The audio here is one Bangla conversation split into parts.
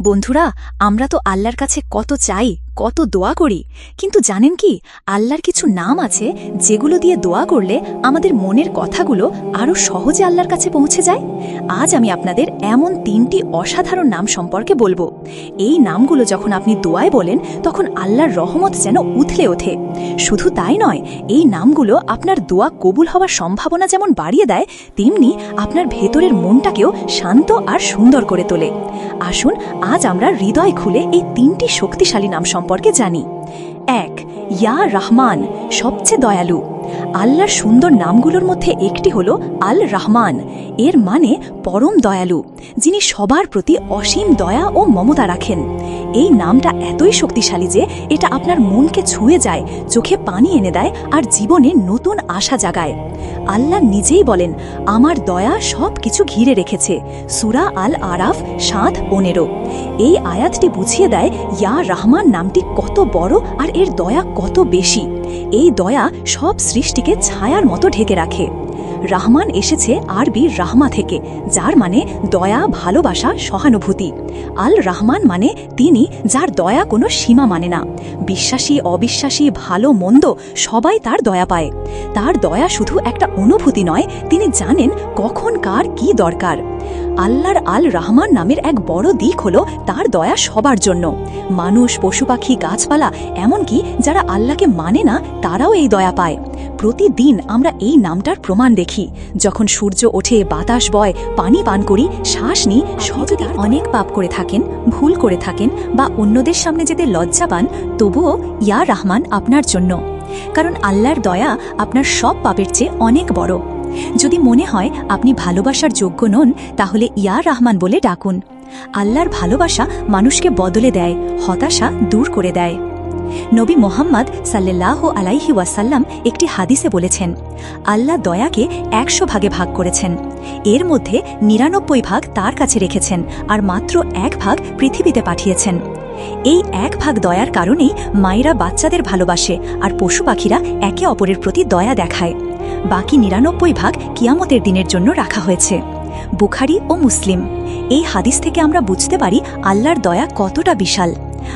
বন্ধুরা আমরা তো আল্লাহর কাছে কত চাই। কত দোয়া করি। কিন্তু জানেন কি, আল্লাহর কিছু নাম আছে যেগুলো দিয়ে দোয়া করলে আমাদের মনের কথাগুলো আরও সহজে আল্লাহর কাছে পৌঁছে যায়? আজ আমি আপনাদের এমন তিনটি অসাধারণ নাম সম্পর্কে বলব। এই নামগুলো যখন আপনি দোয়ায় বলেন, তখন আল্লাহর রহমত যেন উথলে ওঠে। শুধু তাই নয়, এই নামগুলো আপনার দোয়া কবুল হওয়ার সম্ভাবনা যেমন বাড়িয়ে দেয়, তেমনি আপনার ভেতরের মনটাকেও শান্ত আর সুন্দর করে তোলে। আসুন, আজ আমরা হৃদয় খুলে এই তিনটি শক্তিশালী নাম জানি। এক ইয়া রহমান, সবচেয়ে দয়ালু। আল্লাহর সুন্দর নামগুলোর মধ্যে একটি হল আল রহমান। এর মানে পরম দয়ালু, যিনি সবার প্রতি অসীম দয়া ও মমতা রাখেন। এই নামটা এতই শক্তিশালী যে এটা আপনার মনকে ছুঁয়ে যায়, চোখে পানি এনে দেয় আর জীবনে নতুন আশা জাগায়। আল্লাহ নিজেই বলেন, আমার দয়া সব কিছু ঘিরে রেখেছে। সুরা আল আরাফ সাত, পনেরো। এই আয়াতটি বুঝিয়ে দেয়, ইয়া রহমান নামটি কত বড় আর এর দয়া কত বেশি, এই দয়া সব সৃষ্টিকে ছায়ার মতো ঢেকে রাখে। রাহমান এসেছে আরবি রাহমা থেকে, যার মানে দয়া, ভালোবাসা, সহানুভূতি। আল রাহমান মানে তিনি যার দয়া কোনো সীমা মানে না। বিশ্বাসী, অবিশ্বাসী, ভালো, মন্দ, সবাই তার দয়া পায়। তার দয়া শুধু একটা অনুভূতি নয়, তিনি জানেন কখন কার কি দরকার। আল্লাহর আল রহমান নামের এক বড় দিক হল তার দয়া সবার জন্য। মানুষ, পশু পাখি, গাছপালা, এমনকি যারা আল্লাহকে মানে না, তারাও এই দয়া পায়। প্রতিদিন আমরা এই নামটার প্রমাণ দেখি। যখন সূর্য ওঠে, বাতাস বয়, পানি পান করি, শ্বাস নিই যদি অনেক পাপ করে থাকেন, ভুল করে থাকেন বা অন্যদের সামনে যেতে লজ্জা পান, তবুও ইয়া রহমান আপনার জন্য। কারণ আল্লাহর দয়া আপনার সব পাপের চেয়ে অনেক বড়। যদি মনে হয় আপনি ভালোবাসার যোগ্য নন, তাহলে ইয়া রহমান বলে ডাকুন। আল্লাহর ভালোবাসা মানুষকে বদলে দেয়, হতাশা দূর করে দেয়। নবী মোহাম্মদ সাল্লাহ আলাইহি ওয়াসাল্লাম একটি হাদিসে বলেছেন, আল্লাহ দয়াকে একশো ভাগে ভাগ করেছেন। এর মধ্যে নিরানব্বই ভাগ তার কাছে রেখেছেন আর মাত্র এক ভাগ পৃথিবীতে পাঠিয়েছেন। এই এক ভাগ দয়ার কারণেই মায়েরা বাচ্চাদের ভালোবাসে আর পশু পাখিরা একে অপরের প্রতি দয়া দেখায়। বাকি নিরানব্বই ভাগ কিয়ামতের দিনের জন্য রাখা হয়েছে। বুখারি ও মুসলিম। এই হাদিস থেকে আমরা বুঝতে পারি আল্লাহর দয়া কতটা বিশাল।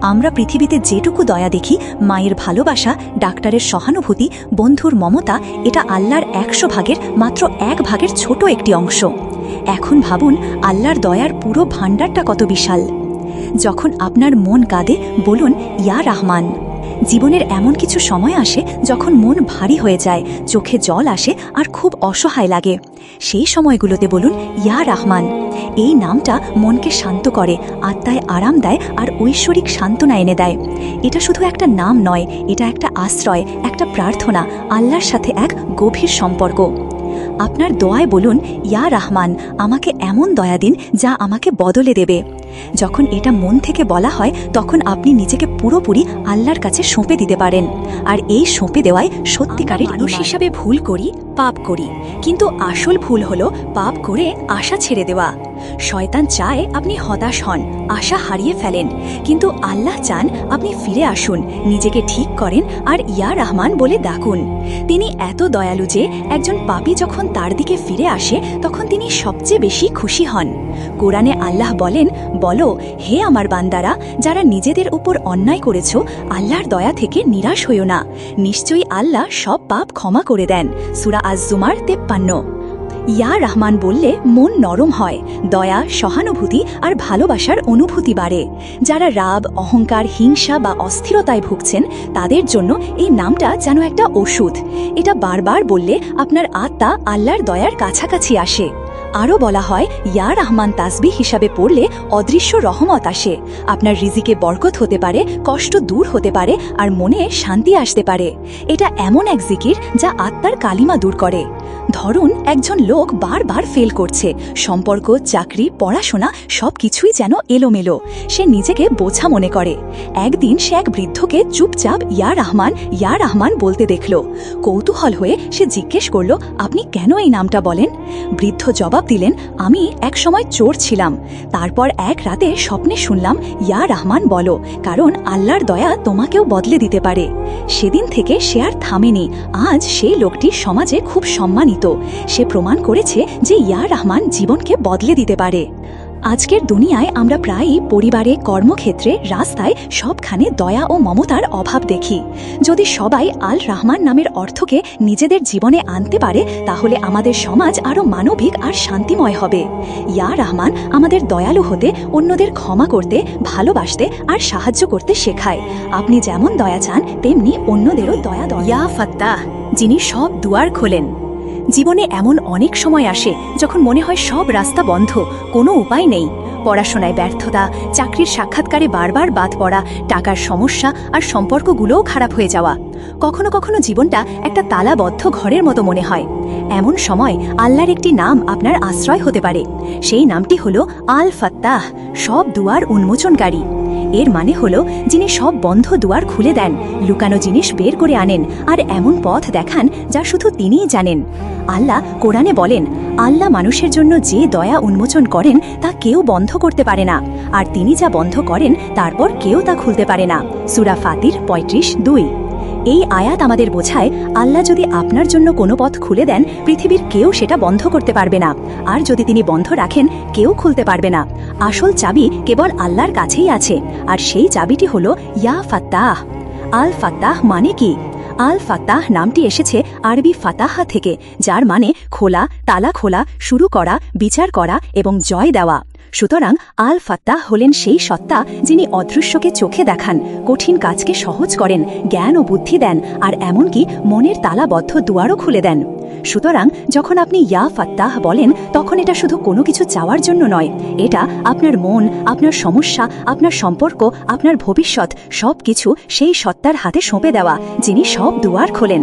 আমরা পৃথিবীতে যেটুকু দয়া দেখি, মায়ের ভালোবাসা, ডাক্তারের সহানুভূতি, বন্ধুর মমতা, এটা আল্লাহর একশো ভাগের মাত্র এক ভাগের ছোট একটি অংশ। এখন ভাবুন, আল্লাহর দয়ার পুরো ভাণ্ডারটা কত বিশাল। যখন আপনার মন কাঁদে, বলুন, ইয়া রাহমান। জীবনের এমন কিছু সময় আসে যখন মন ভারী হয়ে যায়, চোখে জল আসে আর খুব অসহায় লাগে। সেই সময়গুলোতে বলুন, ইয়া রাহমান। এই নামটা মনকে শান্ত করে, আত্মায় আরাম দেয় আর ঐশ্বরিক সান্ত্বনা এনে দেয়। এটা শুধু একটা নাম নয়, এটা একটা আশ্রয়, একটা প্রার্থনা, আল্লাহর সাথে এক গভীর সম্পর্ক। আপনার দোয়ায় বলুন ইয়া রাহমান আমাকে এমন দয়া দিন যা আমাকে বদলে দেবে। যখন এটা মন থেকে বলা হয় তখন আপনি নিজেকে পুরোপুরি আল্লাহর কাছে সঁপে দিতে পারেন। আর এই সঁপে দেওয়ায় সত্যিকারের মানুষ হিসাবে ভুল করি পাপ করি। কিন্তু আসল ভুল হলো পাপ করে আশা ছেড়ে দেওয়া। শয়তান চায় আপনি হতাশ হন, আশা হারিয়ে ফেলেন। কিন্তু আল্লাহ চান আপনি ফিরে আসুন, নিজেকে ঠিক করেন আর ইয়া রহমান বলে ডাকুন। তিনি এত দয়ালু যে একজন পাপী যখন তার দিকে ফিরে আসে, তখন তিনি সবচেয়ে বেশি খুশি হন। কোরআনে আল্লাহ বলেন, বলো, হে আমার বান্দারা, যারা নিজেদের উপর অন্যায় করেছ, আল্লাহর দয়া থেকে নিরাশ হইও না। নিশ্চয়ই আল্লাহ সব পাপ ক্ষমা করে দেন। সুরা আজ জুমার তেপ্পান্ন। ইয়া রহমান বললে, মন নরম হয়, দয়া, সহানুভূতি আর ভালোবাসার অনুভূতি বাড়ে। যারা রাব অহংকার, হিংসা বা অস্থিরতায় ভুগছেন, তাদের জন্য এই নামটা যেন একটা ওষুধ। এটা বারবার বললে আপনার আত্মা আল্লাহর দয়ার কাছাকাছি আসে। আরও বলা হয়, ইয়া রহমান তাসবি হিসাবে পড়লে অদৃশ্য রহমত আসে। আপনার রিজিকে বরকত হতে পারে, কষ্ট দূর হতে পারে আর মনে শান্তি আসতে পারে। এটা এমন এক জিকির যা আত্মার কালিমা দূর করে। ধরুন একজন লোক বারবার ফেল করছে। সম্পর্ক, চাকরি, পড়াশোনা সব কিছুই যেন এলোমেলো। সে নিজেকে বোঝা মনে করে। একদিন সে এক বৃদ্ধকে চুপচাপ ইয়া রহমান ইয়া রহমান বলতে দেখল। কৌতূহল হয়ে সে জিজ্ঞেস করল, আপনি কেন এই নামটা বলেন? বৃদ্ধ জবাব দিলেন, আমি এক সময় চোর ছিলাম। তারপর এক রাতে স্বপ্নে শুনলাম, ইয়া রহমান বলো, কারণ আল্লাহর দয়া তোমাকেও বদলে দিতে পারে। সেদিন থেকে সে আর থামেনি। আজ সেই লোকটি সমাজে খুব সম্মানিত। সে প্রমাণ করেছে যে ইয়া রহমান জীবনকে বদলে দিতে পারে। আজকের দুনিয়ায় আমরা প্রায়ই পরিবারে, কর্মক্ষেত্রে, রাস্তায় সবখানে দয়া ও মমতার অভাব দেখি। যদি সবাই আল রাহমান নামের অর্থকে নিজেদের জীবনে আনতে পারে, তাহলে আমাদের সমাজ আরও মানবিক আর শান্তিময় হবে। ইয়া রহমান আমাদের দয়ালু হতে, অন্যদের ক্ষমা করতে, ভালোবাসতে আর সাহায্য করতে শেখায়। আপনি যেমন দয়া চান, তেমনি অন্যদেরও দয়া দয়া ফাত্তাহ, যিনি সব দুয়ার খোলেন। জীবনে এমন অনেক সময় আসে যখন মনে হয় সব রাস্তা বন্ধ, কোনো উপায় নেই। পড়াশোনায় ব্যর্থতা, চাকরির সাক্ষাৎকারে বারবার বাদ পড়া, টাকার সমস্যা আর সম্পর্কগুলোও খারাপ হয়ে যাওয়া। কখনো কখনো জীবনটা একটা তালাবদ্ধ ঘরের মতো মনে হয়। এমন সময় আল্লাহর একটি নাম আপনার আশ্রয় হতে পারে। সেই নামটি হল আল ফাত্তাহ সব দুয়ার উন্মোচনকারী। এর মানে হলো যিনি সব বন্ধ দুয়ার খুলে দেন, লুকানো জিনিস বের করে আনেন আর এমন পথ দেখান যা শুধু তিনিই জানেন। আল্লাহ কোরআনে বলেন, আল্লাহ মানুষের জন্য যে দয়া উন্মোচন করেন তা কেউ বন্ধ করতে পারে না। আর তিনি যা বন্ধ করেন তারপর কেউ তা খুলতে পারে না। সুরা ফাতির পঁয়ত্রিশ দুই। এই আয়াত আমাদের বোঝায় আল্লাহ যদি আপনার জন্য কোনো পথ খুলে দেন, পৃথিবীর কেউ সেটা বন্ধ করতে পারবে না। আর যদি তিনি বন্ধ রাখেন, কেউ খুলতে পারবে না। আসল চাবি কেবল আল্লাহর কাছেই আছে। আর সেই চাবিটি হল ইয়া ফাত্তাহ। আল ফাত্তাহ মানে কি? আল ফাত্তাহ নামটি এসেছে আরবি ফাতাহা থেকে, যার মানে খোলা, তালা খোলা, শুরু করা, বিচার করা এবং জয় দেওয়া। সুতরাং আল ফাত্তাহ হলেন সেই সত্তা যিনি অদৃশ্যকে চোখে দেখান, কঠিন কাজকে সহজ করেন, জ্ঞান ও বুদ্ধি দেন, আর এমনকি মনের তালাবদ্ধ দুয়ারও খুলে দেন। সুতরাং যখন আপনি ইয়া ফাত্তাহ বলেন, তখন এটা শুধু কোনো কিছু চাওয়ার জন্য নয়। এটা আপনার মন, আপনার সমস্যা, আপনার সম্পর্ক, আপনার ভবিষ্যৎ সব কিছু সেই সত্তার হাতে সঁপে দেওয়া, যিনি সব দুয়ার খোলেন।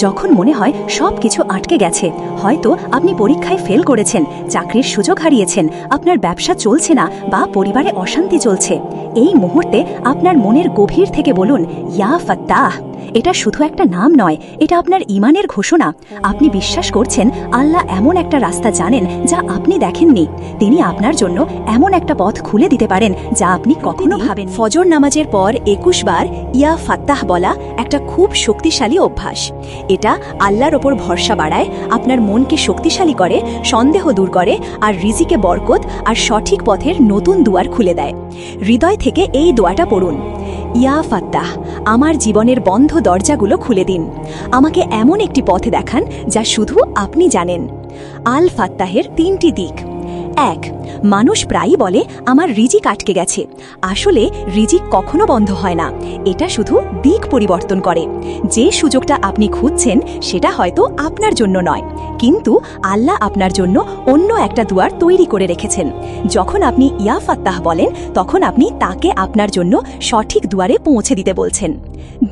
যখন মনে হয় সব কিছু আটকে গেছে হয়তো আপনি পরীক্ষায় ফেল করেছেন চাকরির সুযোগ হারিয়েছেন আপনার ব্যবসা চলছে না বা পরিবারে অশান্তি চলছে এই মুহূর্তে আপনার মনের গভীর থেকে বলুন ইয়া ফাত্তাহ! এটা শুধু একটা নাম নয় এটা আপনার ইমানের ঘোষণা। আপনি বিশ্বাস করছেন আল্লাহ এমন একটা রাস্তা জানেন যা আপনি দেখেননি। তিনি আপনার জন্য এমন একটা পথ খুলে দিতে পারেন যা আপনি কখনো ভাবেন ফজর নামাজের পর একুশ বার ইয়া ফাত্তাহ বলা একটা খুব শক্তিশালী অভ্যাস। এটা আল্লাহর ওপর ভরসা বাড়ায়, আপনার মনকে শক্তিশালী করে, সন্দেহ দূর করে, আর রিজিকে বরকত আর সঠিক পথের নতুন দুয়ার খুলে দেয়। হৃদয় থেকে এই দোয়াটা পড়ুন। ইয়া ফাত্তাহ, আমার জীবনের বন্ধ দরজাগুলো খুলে দিন। আমাকে এমন একটি পথ দেখান যা শুধু আপনি জানেন। আল ফাত্তাহের তিনটি দিক। এক, মানুষ প্রায়ই বলে, আমার রিজিক আটকে গেছে। আসলে, রিজিক কখনো বন্ধ হয় না। এটা শুধু দিক পরিবর্তন করে। যে সুযোগটা আপনি খুঁজছেন, সেটা হয়তো আপনার জন্য নয়। কিন্তু, আল্লাহ আপনার জন্য অন্য একটা দুয়ার তৈরি করে রেখেছেন। যখন আপনি ইয়া ফাত্তাহ বলেন, তখন আপনি তাকে আপনার জন্য সঠিক দুয়ারে পৌঁছে দিতে বলছেন।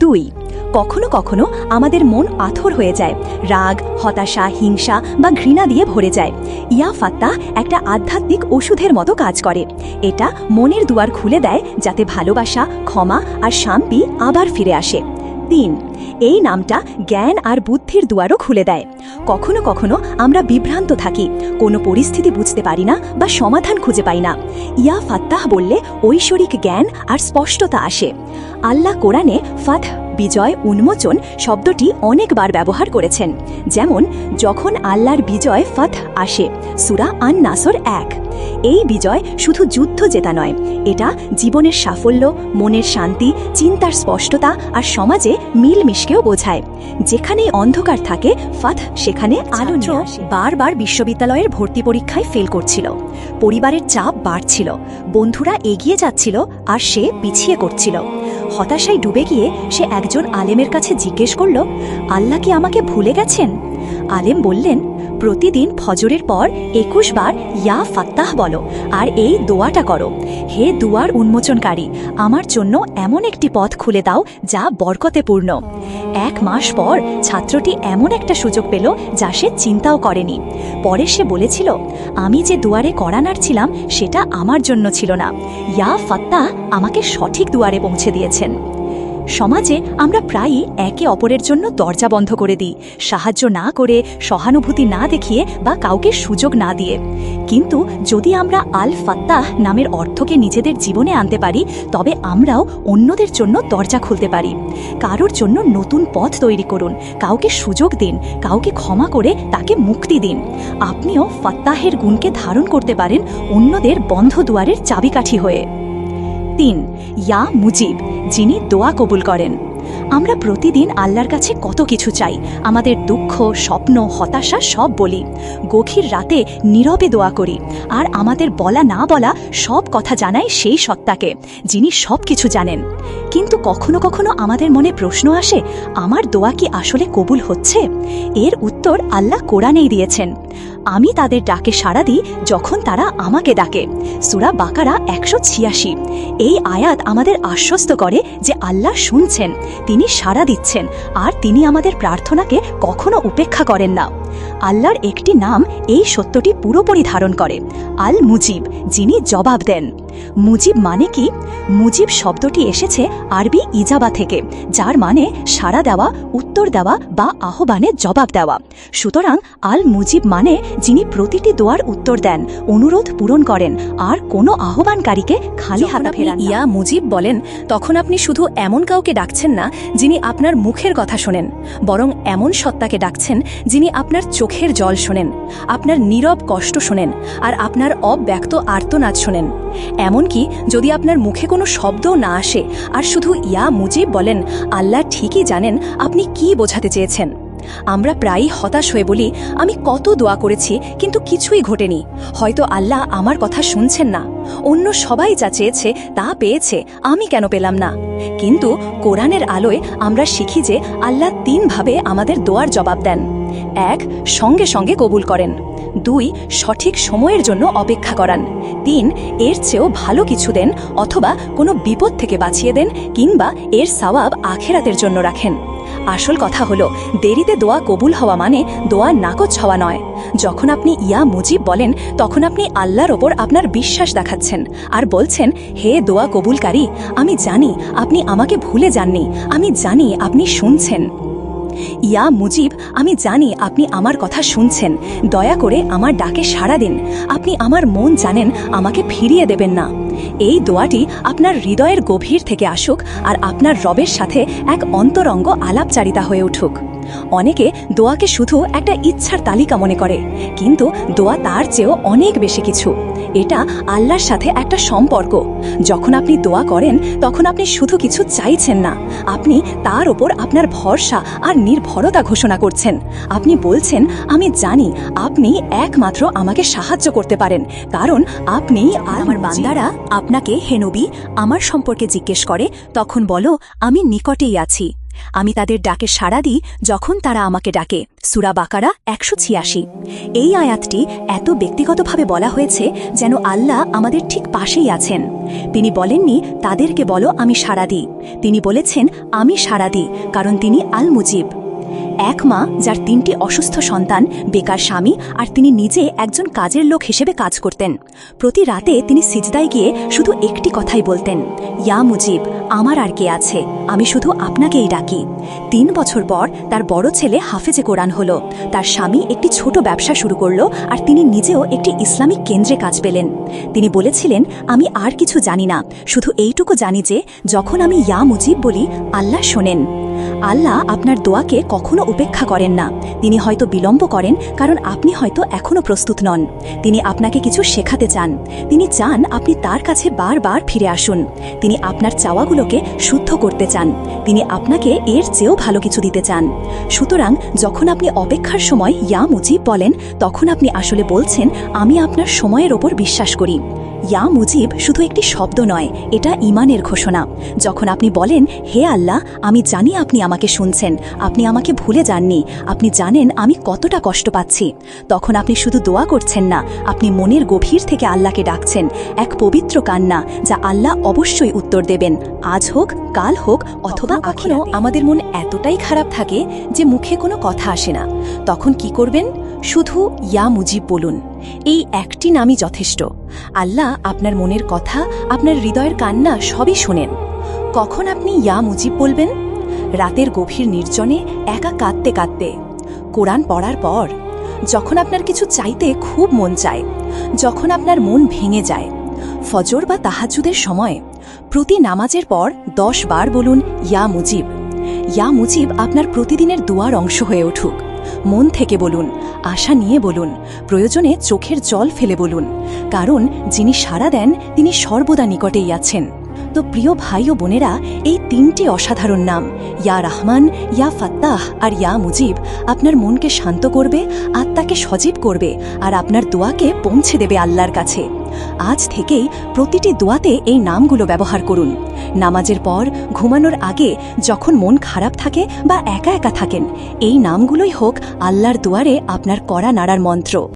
দুই কখনো কখনো আমাদের মন আথর হয়ে যায়, রাগ, হতাশা, হিংসা বা ঘৃণা দিয়ে ভরে যায়। ইয়া ফাত্তাহ একটা আধ্যাত্মিক ওষুধের মতো কাজ করে। এটা মনের দুয়ার খুলে দেয় যাতে ভালোবাসা, ক্ষমা আর শান্তি আবার ফিরে আসে। তিন, এই নামটা জ্ঞান আর বুদ্ধির দুয়ারও খুলে দেয়। কখনো কখনো আমরা বিভ্রান্ত থাকি, কোনো পরিস্থিতি বুঝতে পারি না বা সমাধান খুঁজে পাই না। ইয়া ফাত্তাহ বললে ঐশ্বরিক জ্ঞান আর স্পষ্টতা আসে। আল্লাহ কোরআনে ফাত বিজয় উন্মোচন শব্দটি অনেকবার ব্যবহার করেছেন। যেমন যখন আল্লাহর বিজয় ফাত আসে সুরা আন নাসর এক। এই বিজয় শুধু যুদ্ধ জেতা নয় এটা জীবনের সাফল্য মনের শান্তি চিন্তার স্পষ্টতা আর সমাজে মিলমিশকেও বোঝায়। যেখানেই অন্ধকার থাকে ফাত সেখানে আলো বারবার বিশ্ববিদ্যালয়ের ভর্তি পরীক্ষায় ফেল করছিল। পরিবারের চাপ বাড়ছিল। বন্ধুরা এগিয়ে যাচ্ছিল আর সে পিছিয়ে করছিল। হতাশায় ডুবে গিয়ে সে একজন আলেমের কাছে জিজ্ঞেস করল আল্লাহ কি আমাকে ভুলে গেছেন? আলেম বললেন, প্রতিদিন ফজরের পর একুশ বার ইয়া ফাত্তাহ বলো, আর এই দোয়াটা করো। হে দুয়ার উন্মোচনকারী, আমার জন্য এমন একটি পথ খুলে দাও যা বরকতে পূর্ণ। এক মাস পর ছাত্রটি এমন একটা সুযোগ পেল যা সে চিন্তাও করেনি। পরে সে বলেছিল, আমি যে দুয়ারে করা নাড়ছিলাম সেটা আমার জন্য ছিল না। ইয়া ফাত্তাহ আমাকে সঠিক দুয়ারে পৌঁছে দিয়েছেন। সমাজে আমরা প্রায়ই একে অপরের জন্য দরজা বন্ধ করে দিই, সাহায্য না করে, সহানুভূতি না দেখিয়ে বা কাউকে সুযোগ না দিয়ে। কিন্তু যদি আমরা আল ফাত্তাহ নামের অর্থকে নিজেদের জীবনে আনতে পারি, তবে আমরাও অন্যদের জন্য দরজা খুলতে পারি। কারোর জন্য নতুন পথ তৈরি করুন, কাউকে সুযোগ দিন, কাউকে ক্ষমা করে তাকে মুক্তি দিন। আপনিও ফাত্তাহের গুণকে ধারণ করতে পারেন অন্যদের বন্ধ দুয়ারের চাবিকাঠি হয়ে। তিন ইয়া মুজিব যিনি দোয়া কবুল করেন। আমরা প্রতিদিন আল্লাহর কাছে কত কিছু চাই। আমাদের দুঃখ, স্বপ্ন, হতাশা সব বলি। গভীর রাতে নীরবে দোয়া করি। আর আমাদের বলা না বলা সব কথা জানাই সেই সত্তাকে, যিনি সব কিছু জানেন। কিন্তু কখনো কখনো আমাদের মনে প্রশ্ন আসে, আমার দোয়া কি আসলে কবুল হচ্ছে? এর উত্তর আল্লাহ কোরআনেই দিয়েছেন। আমি তাদের ডাকে সাড়া দিই যখন তারা আমাকে ডাকে। সুরা বাকারা একশো ছিয়াশি। এই আয়াত আমাদের আশ্বস্ত করে যে আল্লাহ শুনছেন। তিনি সাড়া দিচ্ছেন, আর তিনি আমাদের প্রার্থনাকে কখনো উপেক্ষা করেন না। আল্লাহর একটি নাম এই সত্যটি পুরোপুরি ধারণ করে আল মুজিব যিনি জবাব দেন। মুজিব মানে কি? মুজিব শব্দটি এসেছে আরবি ইজাবা থেকে যার মানে সাড়া দেওয়া উত্তর দেওয়া বা আহ্বানে জবাব দেওয়া। সুতরাং আল মুজিব মানে যিনি প্রতিটি দোয়ার উত্তর দেন অনুরোধ পূরণ করেন আর কোনো আহ্বানকারীকে খালি হাতে ফেরান ইয়া মুজিব বলেন তখন আপনি শুধু এমন কাউকে ডাকছেন না যিনি আপনার মুখের কথা শোনেন বরং এমন সত্তাকে ডাকছেন যিনি আপনার চোখের জল শোনেন আপনার নীরব কষ্ট শোনেন আর আপনার অব্যক্ত আর্তনাদ শোনেন। এমনকি যদি আপনার মুখে কোনো শব্দও না আসে, আর শুধু ইয়া মুজিব বলেন, আল্লাহ ঠিকই জানেন আপনি কি বোঝাতে চেয়েছেন। আমরা প্রায়ই হতাশ হয়ে বলি, আমি কত দোয়া করেছি, কিন্তু কিছুই ঘটেনি। হয়তো আল্লাহ আমার কথা শুনছেন না। অন্য সবাই যা চেয়েছে, তা পেয়েছে, আমি কেন পেলাম না? কিন্তু কোরআনের আলোয় আমরা শিখি যে আল্লাহ তিনভাবে আমাদের দোয়ার জবাব দেন। এক, সঙ্গে সঙ্গে কবুল করেন। দুই, সঠিক সময়ের জন্য অপেক্ষা করান। তিন, এর চেয়েও ভালো কিছু দেন অথবা কোনো বিপদ থেকে বাঁচিয়ে দেন কিংবা এর সওয়াব আখেরাতের জন্য রাখেন। আসল কথা হলো, দেরিতে দোয়া কবুল হওয়া মানে দোয়া নাকচ হওয়া নয়। যখন আপনি ইয়া মুজিব বলেন, তখন আপনি আল্লাহর ওপর আপনার বিশ্বাস দেখাচ্ছেন আর বলছেন, হে দোয়া কবুলকারী, আমি জানি আপনি আমাকে ভুলে যাননি। আমি জানি আপনি শুনছেন। ইয়া মুজিব, আমি জানি আপনি আমার কথা শুনছেন। দয়া করে আমার ডাকে সাড়া দিন। আপনি আমার মন জানেন, আমাকে ফিরিয়ে দেবেন না। এই দোয়াটি আপনার হৃদয়ের গভীর থেকে আসুক আর আপনার রবের সাথে এক অন্তরঙ্গ আলাপচারিতা হয়ে উঠুক। অনেকে দোয়াকে শুধু একটা ইচ্ছার তালিকা মনে করে, কিন্তু দোয়া তার চেয়েও অনেক বেশি কিছু। এটা আল্লাহর সাথে একটা সম্পর্ক। যখন আপনি দোয়া করেন, তখন আপনি শুধু কিছু চাইছেন না। আপনি তার ওপর আপনার ভরসা আর নির্ভরতা ঘোষণা করছেন। আপনি বলছেন, আমি জানি আপনি একমাত্র আমাকে সাহায্য করতে পারেন। কারণ আপনি আর আমার বান্দারা আপনাকে হেনবি আমার সম্পর্কে জিজ্ঞেস করে। তখন বলো, আমি নিকটেই আছি। আমি তাদের ডাকে সাড়া দিই যখন তারা আমাকে ডাকে। সুরা বাকারা একশো ছিয়াশি। এই আয়াতটি এত ব্যক্তিগতভাবে বলা হয়েছে যেন আল্লাহ আমাদের ঠিক পাশেই আছেন। তিনি বলেননি, তাদেরকে বলো, আমি সাড়া দিই। তিনি বলেছেন, আমি সাড়া দিই, কারণ তিনি আল মুজিব এক মা যার তিনটি অসুস্থ সন্তান, বেকার স্বামী আর তিনি নিজে একজন কাজের লোক হিসেবে কাজ করতেন। প্রতি রাতে তিনি সিজদায় গিয়ে শুধু একটি কথাই বলতেন, ইয়া মুজিব, আমার আর কে আছে? আমি শুধু আপনাকেই ডাকি। তিন বছর পর তার বড় ছেলে হাফেজে কোরআন হলো। তার স্বামী একটি ছোট ব্যবসা শুরু করল আর তিনি নিজেও একটি ইসলামিক কেন্দ্রে কাজ পেলেন। তিনি বলেছিলেন, আমি আর কিছু জানি না, শুধু এইটুকু জানি যে, যখন আমি ইয়া মুজিব বলি, আল্লাহ শোনেন। আল্লাহ আপনার দোয়াকে কখনো উপেক্ষা করেন না। তিনি হয়তো বিলম্ব করেন, কারণ আপনি হয়তো এখনও প্রস্তুত নন। তিনি আপনাকে কিছু শেখাতে চান। তিনি চান আপনি তার কাছে বারবার ফিরে আসুন। তিনি আপনার চাওয়াগুলোকে শুদ্ধ করতে চান। তিনি আপনাকে এর চেয়েও ভালো কিছু দিতে চান। সুতরাং যখন আপনি অপেক্ষার সময় ইয়া মুজিব বলেন, তখন আপনি আসলে বলছেন, আমি আপনার সময়ের ওপর বিশ্বাস করি। ইয়া মুজিব শুধু একটি শব্দ নয় এটা ইমানের ঘোষণা। যখন আপনি বলেন হে আল্লাহ আমি জানি আপনি আমাকে শুনছেন আপনি আমাকে ভুলে যাননি আপনি জানেন আমি কতটা কষ্ট পাচ্ছি। তখন আপনি শুধু দোয়া করছেন না আপনি মনের গভীর থেকে আল্লাহকে ডাকছেন এক পবিত্র কান্না যা আল্লাহ অবশ্যই উত্তর দেবেন। আজ হোক কাল হোক অথবা এখনও আমাদের মন এতটাই খারাপ থাকে যে মুখে কোনো কথা আসে না। তখন কি করবেন? শুধু ইয়া মুজিব বলুন। এই একটি নামই যথেষ্ট। আল্লাহ আপনার মনের কথা, আপনার হৃদয়ের কান্না সবই শোনেন। কখন আপনি ইয়া মুজিব বলবেন? রাতের গভীর নির্জনে একা কাঁদতে কাঁদতে। কোরআন পড়ার পর, যখন আপনার কিছু চাইতে খুব মন চায়, যখন আপনার মন ভেঙে যায়, ফজর বা তাহাজুদের সময়, প্রতি নামাজের পর দশ বার বলুন, ইয়া মুজিব। ইয়া মুজিব আপনার প্রতিদিনের দুয়ার অংশ হয়ে উঠুক। মন থেকে বলুন, আশা নিয়ে বলুন, প্রয়োজনে চোখের জল ফেলে বলুন। কারণ যিনি সাড়া দেন, তিনি সর্বদা নিকটেই আছেন। তো প্রিয় ভাই ও বোনেরা, এই তিনটি অসাধারণ নাম, ইয়া রহমান, ইয়া ফাত্তাহ আর ইয়া মুজিব, আপনার মনকে শান্ত করবে, আত্মাকে সজীব করবে আর আপনার দোয়াকে পৌঁছে দেবে আল্লাহর কাছে। আজ থেকেই প্রতিটি দোয়াতে এই নামগুলো ব্যবহার করুন। নামাজের পর, ঘুমানোর আগে যখন মন খারাপ থাকে বা একা একা থাকেন, এই নামগুলোই হোক আল্লাহর দুয়ারে আপনার কড়া নাড়ার মন্ত্র।